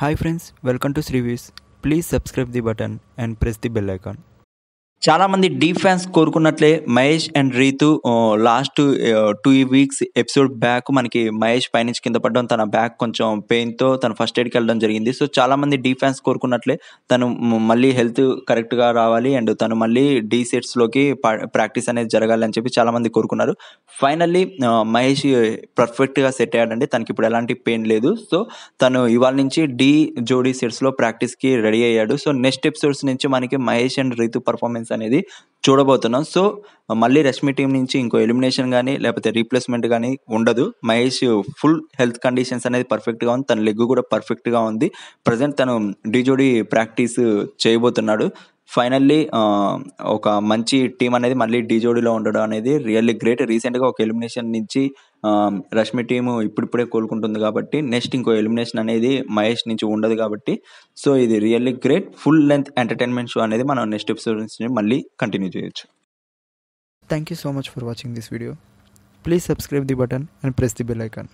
Hi friends, welcome to Srivis. Please subscribe the button and press the bell icon. చాలా మంది డీ fans కోరుకున్నట్లే Mahesh and Ritu last two weeks episode back మనకి మహేష్ పైనుంచి కింద పడడం తన బ్యాక్ కొంచెం పెయిన్తో తన ఫస్ట్ ఎయిడ్కి వెళ్ళడం జరిగింది. సో చాలా మంది డీ ఫ్యాన్స్ కోరుకున్నట్లే తను మళ్ళీ హెల్త్ కరెక్ట్గా రావాలి అండ్ తను మళ్ళీ డీ సెట్స్లోకి ప్రాక్టీస్ అనేది జరగాలి అని చెప్పి చాలా మంది కోరుకున్నారు ఫైనల్లీ మహేష్ పర్ఫెక్ట్గా సెట్ అయ్యాడండి. తనకి ఇప్పుడు ఎలాంటి పెయిన్ లేదు. సో తను ఇవాళ నుంచి డి జోడీ సెట్స్లో ప్రాక్టీస్కి రెడీ అయ్యాడు. సో నెక్స్ట్ ఎపిసోడ్స్ నుంచి మనకి మహేష్ అండ్ రీతు పర్ఫార్మెన్స్ అనేది చూడబోతున్నాం. సో మళ్ళీ రష్మి టీం నుంచి ఇంకో ఎలిమినేషన్ కానీ లేకపోతే రీప్లేస్మెంట్ కానీ ఉండదు. మహేష్ ఫుల్ హెల్త్ కండిషన్స్ అనేది పర్ఫెక్ట్గా ఉంది. తన లెగ్ కూడా పర్ఫెక్ట్గా ఉంది. ప్రజెంట్ తను డిజోడి ప్రాక్టీస్ చేయబోతున్నాడు. ఫైనల్లీ ఒక మంచి టీం అనేది మళ్ళీ డిజోడిలో ఉండడం అనేది రియల్లీ గ్రేట్. రీసెంట్గా ఒక ఎలిమినేషన్ నుంచి రష్మి టీము ఇప్పుడిప్పుడే కోలుకుంటుంది కాబట్టి నెక్స్ట్ ఇంకో ఎలిమినేషన్ అనేది మహేష్ నుంచి ఉండదు కాబట్టి సో ఇది really great. Full length entertainment show అనేది మనం నెక్స్ట్ ఎపిసోడ్ నుంచి మళ్ళీ కంటిన్యూ చేయొచ్చు. Thank you so much for watching this video please subscribe the button and press the bell icon